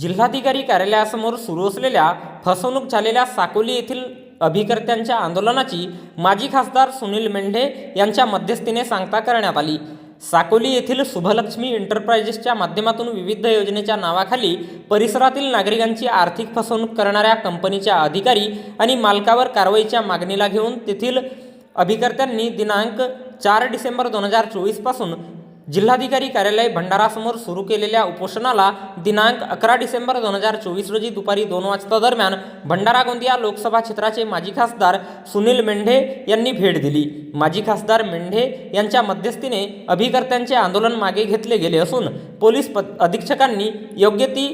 जिल्हाधिकारी कार्यालयासमोर सुरू असलेल्या फसवणूक झालेल्या साकोली येथील अभिकर्त्यांच्या आंदोलनाची माजी खासदार सुनील मेंढे यांच्या मध्यस्थीने सांगता करण्यात आली. साकोली येथील शुभलक्ष्मी एंटरप्राइजेसच्या माध्यमातून विविध योजनेच्या नावाखाली परिसरातील नागरिकांची आर्थिक फसवणूक करणाऱ्या कंपनीच्या अधिकारी आणि मालकावर कारवाईच्या मागणीला घेऊन तेथील अभिकर्त्यांनी दिनांक चार डिसेंबर दोन हजार चोवीसपासून जिल्हाधिकारी कार्यालय भंडारासमोर सुरू केलेल्या उपोषणाला दिनांक अकरा डिसेंबर दोन हजार चोवीस रोजी दुपारी दोन वाजता दरम्यान भंडारा गोंदिया लोकसभा क्षेत्राचे माजी खासदार सुनील मेंढे यांनी भेट दिली. माजी खासदार मेंढे यांच्या मध्यस्थीने अभिकर्त्यांचे आंदोलन मागे घेतले गेले असून पोलीस प अधीक्षकांनी योग्य ती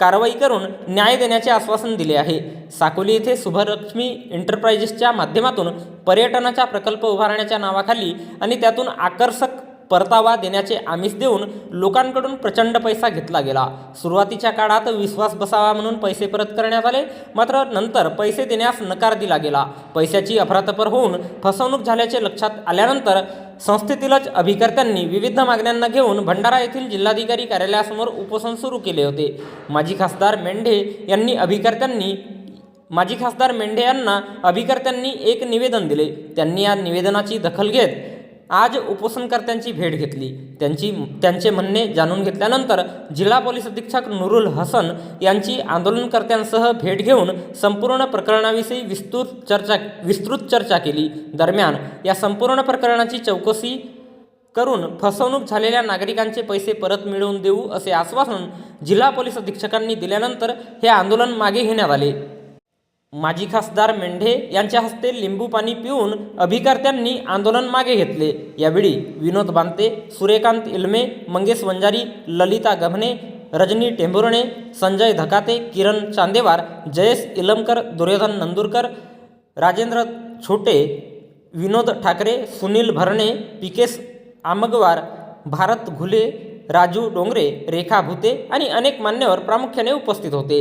कारवाई करून न्याय देण्याचे आश्वासन दिले आहे. साकोली येथे शुभलक्ष्मी एंटरप्राइजेसच्या माध्यमातून पर्यटनाचा प्रकल्प उभारण्याच्या नावाखाली आणि त्यातून आकर्षक परतावा देण्याचे आमिष देऊन लोकांकडून प्रचंड पैसा घेतला गेला. सुरुवातीच्या काळात विश्वास बसावा म्हणून पैसे परत करण्यात आले मात्र नंतर पैसे देण्यास नकार दिला गेला. पैशाची अफरातफर होऊन फसवणूक झाल्याचे लक्षात आल्यानंतर संस्थेतीलच अभिकर्त्यांनी विविध मागण्यांना घेऊन भंडारा येथील जिल्हाधिकारी कार्यालयासमोर उपोषण सुरू केले होते. माजी खासदार मेंढे यांनी अभिकर्त्यांनी माजी खासदार मेंढे यांना अभिकर्त्यांनी एक निवेदन दिले. त्यांनी या निवेदनाची दखल घेत आज उपोषणकर्त्यांची भेट घेतली. त्यांची त्यांचे म्हणणे जाणून घेतल्यानंतर जिल्हा पोलीस अधीक्षक नुरुल हसन यांची आंदोलनकर्त्यांसह भेट घेऊन संपूर्ण प्रकरणाविषयी विस्तृत चर्चा विस्तृत चर्चा केली. दरम्यान या संपूर्ण प्रकरणाची चौकशी करून फसवणूक झालेल्या नागरिकांचे पैसे परत मिळवून देऊ असे आश्वासन जिल्हा पोलीस अधीक्षकांनी दिल्यानंतर हे आंदोलन मागे घेण्यात आले. माजी खासदार मेंढे यांच्या हस्ते लिंबू पाणी पिऊन अभिकर्त्यांनी आंदोलन मागे घेतले. यावेळी विनोद बांते सूर्यकांत इल्मे मंगेश वंजारी ललिता गभने रजनी टेंभुर्णे संजय धकाते किरण चांदेवार जयेश इलमकर दुर्योधन नंदुरकर राजेंद्र छोटे विनोद ठाकरे सुनील भरणे पिकेश आमगवार भारत घुले राजू डोंगरे रेखा भुते आणि अनेक मान्यवर प्रामुख्याने उपस्थित होते.